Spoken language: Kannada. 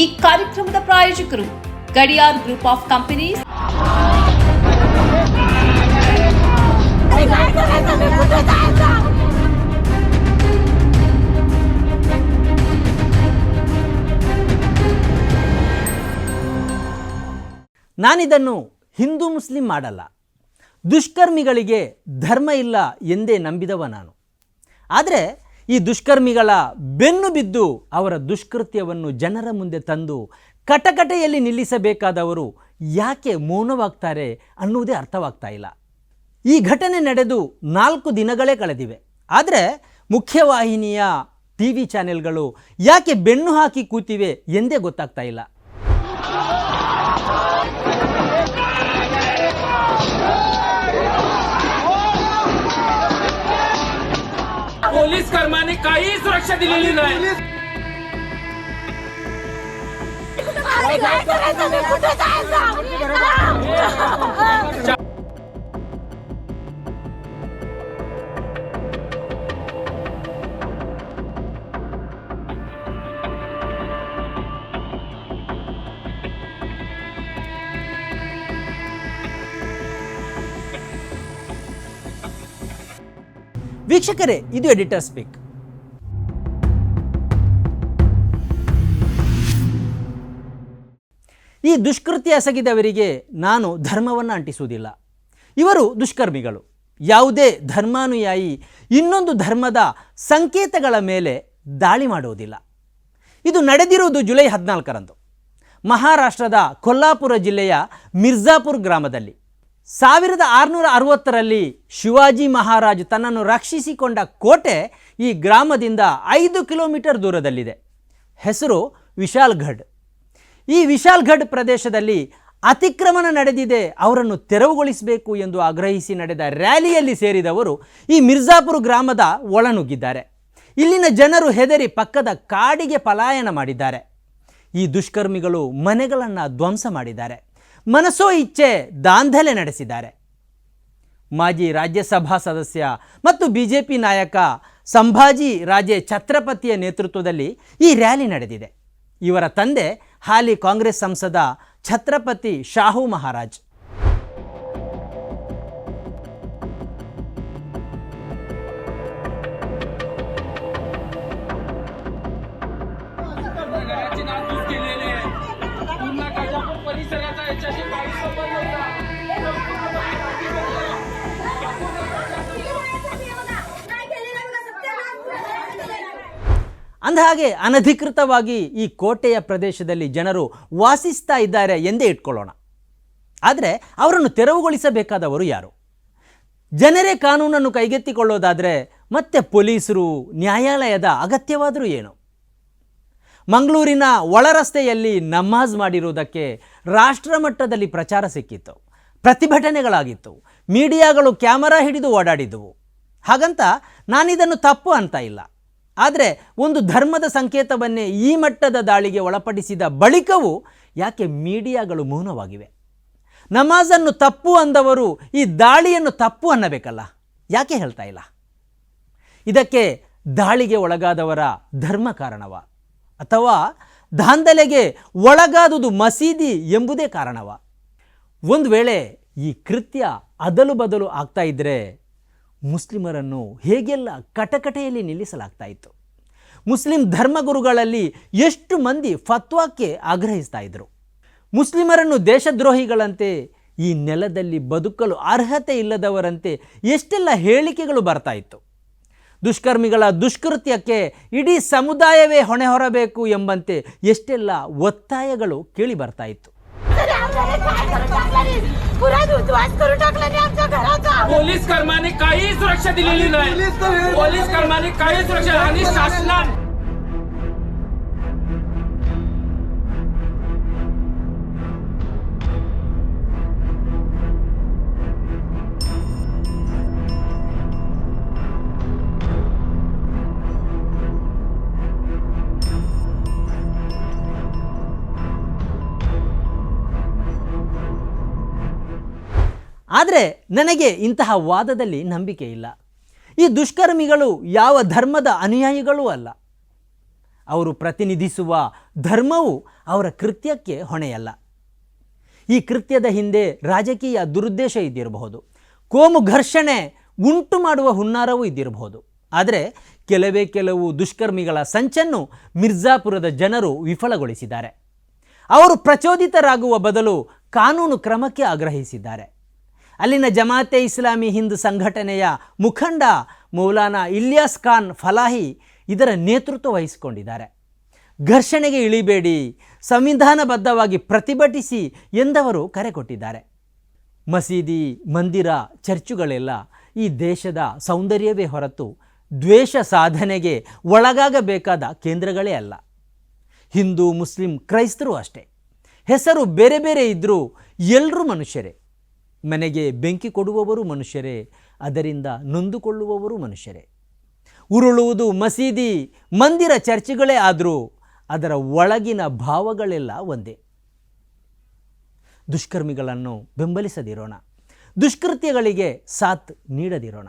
ಈ ಕಾರ್ಯಕ್ರಮದ ಪ್ರಾಯೋಜಕರು ಗಡಿಯಾರ್ ಗ್ರೂಪ್ ಆಫ್ ಕಂಪನೀಸ್ ನಾನಿದನ್ನು ಹಿಂದೂ ಮುಸ್ಲಿಂ ಮಾಡಲ್ಲ. ದುಷ್ಕರ್ಮಿಗಳಿಗೆ ಧರ್ಮ ಇಲ್ಲ ಎಂದೇ ನಂಬಿದವ ನಾನು. ಆದರೆ ಈ ದುಷ್ಕರ್ಮಿಗಳ ಬೆನ್ನು ಬಿದ್ದು ಅವರ ದುಷ್ಕೃತ್ಯವನ್ನು ಜನರ ಮುಂದೆ ತಂದು ಕಟಕಟೆಯಲ್ಲಿ ನಿಲ್ಲಿಸಬೇಕಾದವರು ಯಾಕೆ ಮೌನವಾಗ್ತಾರೆ ಅನ್ನುವುದೇ ಅರ್ಥವಾಗ್ತಾ ಇಲ್ಲ. ಈ ಘಟನೆ ನಡೆದು ನಾಲ್ಕು ದಿನಗಳೇ ಕಳೆದಿವೆ. ಆದರೆ ಮುಖ್ಯವಾಹಿನಿಯ ಟಿ ವಿ ಚಾನೆಲ್ಗಳು ಯಾಕೆ ಬೆನ್ನು ಹಾಕಿ ಕೂತಿವೆ ಎಂದೇ ಗೊತ್ತಾಗ್ತಾ ಇಲ್ಲ. काही सुरक्षा दिलेली नाही ವೀಕ್ಷಕರೇ ಇದು ಎಡಿಟರ್ ಸ್ಪೀಕ್ ಈ ದುಷ್ಕೃತ್ಯ ಎಸಗಿದವರಿಗೆ ನಾನು ಧರ್ಮವನ್ನು ಅಂಟಿಸುವುದಿಲ್ಲ. ಇವರು ದುಷ್ಕರ್ಮಿಗಳು. ಯಾವುದೇ ಧರ್ಮಾನುಯಾಯಿ ಇನ್ನೊಂದು ಧರ್ಮದ ಸಂಕೇತಗಳ ಮೇಲೆ ದಾಳಿ ಮಾಡುವುದಿಲ್ಲ. ಇದು ನಡೆದಿರುವುದು ಜುಲೈ ಹದಿನಾಲ್ಕರಂದು. ಮಹಾರಾಷ್ಟ್ರದ ಕೊಲ್ಲಾಪುರ ಜಿಲ್ಲೆಯ ಮಿರ್ಜಾಪುರ್ ಗ್ರಾಮದಲ್ಲಿ. ಸಾವಿರದ ಆರುನೂರ ಅರವತ್ತರಲ್ಲಿ ಶಿವಾಜಿ ಮಹಾರಾಜ್ ತನ್ನನ್ನು ರಕ್ಷಿಸಿಕೊಂಡ ಕೋಟೆ ಈ ಗ್ರಾಮದಿಂದ ಐದು ಕಿಲೋಮೀಟರ್ ದೂರದಲ್ಲಿದೆ. ಹೆಸರು ವಿಶಾಲ್ಗಢ್ ಈ ವಿಶಾಲ್ಗಢ್ ಪ್ರದೇಶದಲ್ಲಿ ಅತಿಕ್ರಮಣ ನಡೆದಿದೆ, ಅವರನ್ನು ತೆರವುಗೊಳಿಸಬೇಕು ಎಂದು ಆಗ್ರಹಿಸಿ ನಡೆದ ರ್ಯಾಲಿಯಲ್ಲಿ ಸೇರಿದವರು ಈ ಮಿರ್ಜಾಪುರ ಗ್ರಾಮದ ಒಳನುಗ್ಗಿದ್ದಾರೆ. ಇಲ್ಲಿನ ಜನರು ಹೆದರಿ ಪಕ್ಕದ ಕಾಡಿಗೆ ಪಲಾಯನ ಮಾಡಿದ್ದಾರೆ. ಈ ದುಷ್ಕರ್ಮಿಗಳು ಮನೆಗಳನ್ನು ಧ್ವಂಸ ಮಾಡಿದ್ದಾರೆ. ಮನಸೋ ಇಚ್ಛೆ ದಾಂಧಲೆ ನಡೆಸಿದ್ದಾರೆ. ಮಾಜಿ ರಾಜ್ಯಸಭಾ ಸದಸ್ಯ ಮತ್ತು ಬಿ ಜೆ ಪಿ ನಾಯಕ ಸಂಭಾಜಿ ರಾಜೇ ಛತ್ರಪತಿಯ ನೇತೃತ್ವದಲ್ಲಿ ಈ ರ್ಯಾಲಿ ನಡೆದಿದೆ. ಇವರ ತಂದೆ ಹಾಲಿ ಕಾಂಗ್ರೆಸ್ ಸಂಸದ ಛತ್ರಪತಿ ಶಾಹು ಮಹಾರಾಜ್ घराची नासधूस केलेली आहे पूर्ण गजापूर परिसराचा ಅಂದಹಾಗೆ ಅನಧಿಕೃತವಾಗಿ ಈ ಕೋಟೆಯ ಪ್ರದೇಶದಲ್ಲಿ ಜನರು ವಾಸಿಸ್ತಾ ಇದ್ದಾರೆ ಎಂದೇ ಇಟ್ಕೊಳ್ಳೋಣ. ಆದರೆ ಅವರನ್ನು ತೆರವುಗೊಳಿಸಬೇಕಾದವರು ಯಾರು? ಜನರೇ ಕಾನೂನನ್ನು ಕೈಗೆತ್ತಿಕೊಳ್ಳೋದಾದರೆ ಮತ್ತೆ ಪೊಲೀಸರು, ನ್ಯಾಯಾಲಯದ ಅಗತ್ಯವಾದರೂ ಏನು? ಮಂಗಳೂರಿನ ಒಳರಸ್ತೆಯಲ್ಲಿ ನಮಾಜ್ ಮಾಡಿರುವುದಕ್ಕೆ ರಾಷ್ಟ್ರ ಮಟ್ಟದಲ್ಲಿ ಪ್ರಚಾರ ಸಿಕ್ಕಿತ್ತು, ಪ್ರತಿಭಟನೆಗಳಾಗಿತ್ತು, ಮೀಡಿಯಾಗಳು ಕ್ಯಾಮರಾ ಹಿಡಿದು ಓಡಾಡಿದ್ದವು ಹಾಗಂತ ನಾನಿದನ್ನು ತಪ್ಪು ಅಂತ ಇಲ್ಲ. ಆದರೆ ಒಂದು ಧರ್ಮದ ಸಂಕೇತವನ್ನೇ ಈ ಮಟ್ಟದ ದಾಳಿಗೆ ಒಳಪಡಿಸಿದ ಬಳಿಕವೂ ಯಾಕೆ ಮೀಡಿಯಾಗಳು ಮೌನವಾಗಿವೆ? ನಮಾಜನ್ನು ತಪ್ಪು ಅಂದವರು ಈ ದಾಳಿಯನ್ನು ತಪ್ಪು ಅನ್ನಬೇಕಲ್ಲ? ಯಾಕೆ ಹೇಳ್ತಾ ಇಲ್ಲ? ಇದಕ್ಕೆ ದಾಳಿಗೆ ಒಳಗಾದವರ ಧರ್ಮ ಕಾರಣವ? ಅಥವಾ ದಾಂಧಲೆಗೆ ಒಳಗಾದುದು ಮಸೀದಿ ಎಂಬುದೇ ಕಾರಣವ? ಒಂದು ವೇಳೆ ಈ ಕೃತ್ಯ ಅದಲು ಬದಲು ಆಗ್ತಾ ಇದ್ದರೆ ಮುಸ್ಲಿಮರನ್ನು ಹೇಗೆಲ್ಲ ಕಟಕಟೆಯಲ್ಲಿ ನಿಲ್ಲಿಸಲಾಗ್ತಾ ಇತ್ತು? ಮುಸ್ಲಿಂ ಧರ್ಮಗುರುಗಳಲ್ಲಿ ಎಷ್ಟು ಮಂದಿ ಫತ್ವಾಕ್ಕೆ ಆಗ್ರಹಿಸ್ತಾ ಇದ್ದರು ಮುಸ್ಲಿಮರನ್ನು ದೇಶದ್ರೋಹಿಗಳಂತೆ, ಈ ನೆಲದಲ್ಲಿ ಬದುಕಲು ಅರ್ಹತೆ ಇಲ್ಲದವರಂತೆ ಎಷ್ಟೆಲ್ಲ ಹೇಳಿಕೆಗಳು ಬರ್ತಾ ಇತ್ತು? ದುಷ್ಕರ್ಮಿಗಳ ದುಷ್ಕೃತ್ಯಕ್ಕೆ ಇಡೀ ಸಮುದಾಯವೇ ಹೊಣೆ ಹೊರಬೇಕು ಎಂಬಂತೆ ಎಷ್ಟೆಲ್ಲ ಒತ್ತಾಯಗಳು ಕೇಳಿ ಬರ್ತಾ ಇತ್ತು? पोलीस कर्माने काही सुरक्षा दिलेली नाही. पोलीस कर्माने काही सुरक्षा आणि शासना ಆದರೆ ನನಗೆ ಇಂತಹ ವಾದದಲ್ಲಿ ನಂಬಿಕೆ ಇಲ್ಲ. ಈ ದುಷ್ಕರ್ಮಿಗಳು ಯಾವ ಧರ್ಮದ ಅನುಯಾಯಿಗಳೂ ಅಲ್ಲ. ಅವರು ಪ್ರತಿನಿಧಿಸುವ ಧರ್ಮವು ಅವರ ಕೃತ್ಯಕ್ಕೆ ಹೊಣೆಯಲ್ಲ. ಈ ಕೃತ್ಯದ ಹಿಂದೆ ರಾಜಕೀಯ ದುರುದ್ದೇಶ ಇದ್ದಿರಬಹುದು. ಕೋಮು ಘರ್ಷಣೆ ಉಂಟು ಮಾಡುವ ಹುನ್ನಾರವೂ ಇದ್ದಿರಬಹುದು. ಆದರೆ ಕೆಲವೇ ಕೆಲವು ದುಷ್ಕರ್ಮಿಗಳ ಸಂಚನ್ನು ಮಿರ್ಜಾಪುರದ ಜನರು ವಿಫಲಗೊಳಿಸಿದ್ದಾರೆ. ಅವರು ಪ್ರಚೋದಿತರಾಗುವ ಬದಲು ಕಾನೂನು ಕ್ರಮಕ್ಕೆ ಆಗ್ರಹಿಸಿದ್ದಾರೆ. ಅಲ್ಲಿನ ಜಮಾತೆ ಇಸ್ಲಾಮಿ ಹಿಂದೂ ಸಂಘಟನೆಯ ಮುಖಂಡ ಮೌಲಾನಾ ಇಲಿಯಾಸ್ ಖಾನ್ ಫಲಾಹಿ ಇದರ ನೇತೃತ್ವ ವಹಿಸಿಕೊಂಡಿದ್ದಾರೆ. ಘರ್ಷಣೆಗೆ ಇಳಿಬೇಡಿ, ಸಂವಿಧಾನಬದ್ಧವಾಗಿ ಪ್ರತಿಭಟಿಸಿ ಎಂದವರು ಕರೆ ಕೊಟ್ಟಿದ್ದಾರೆ. ಮಸೀದಿ, ಮಂದಿರ, ಚರ್ಚುಗಳೆಲ್ಲ ಈ ದೇಶದ ಸೌಂದರ್ಯವೇ ಹೊರತು ದ್ವೇಷ ಸಾಧನೆಗೆ ಒಳಗಾಗಬೇಕಾದ ಕೇಂದ್ರಗಳೇ ಅಲ್ಲ. ಹಿಂದೂ, ಮುಸ್ಲಿಂ, ಕ್ರೈಸ್ತರು ಅಷ್ಟೇ. ಹೆಸರು ಬೇರೆ ಬೇರೆ ಇದ್ದರೂ ಎಲ್ಲರೂ ಮನುಷ್ಯರೇ. ಮನೆಗೆ ಬೆಂಕಿ ಕೊಡುವವರು ಮನುಷ್ಯರೇ, ಅದರಿಂದ ನೊಂದುಕೊಳ್ಳುವವರು ಮನುಷ್ಯರೇ. ಉರುಳುವುದು ಮಸೀದಿ, ಮಂದಿರ ಚರ್ಚೆಗಳೇ ಆದರೂ ಅದರ ಒಳಗಿನ ಭಾವಗಳೆಲ್ಲ ಒಂದೇ. ದುಷ್ಕರ್ಮಿಗಳನ್ನು ಬೆಂಬಲಿಸದಿರೋಣ. ದುಷ್ಕೃತ್ಯಗಳಿಗೆ ಸಾಥ್ ನೀಡದಿರೋಣ.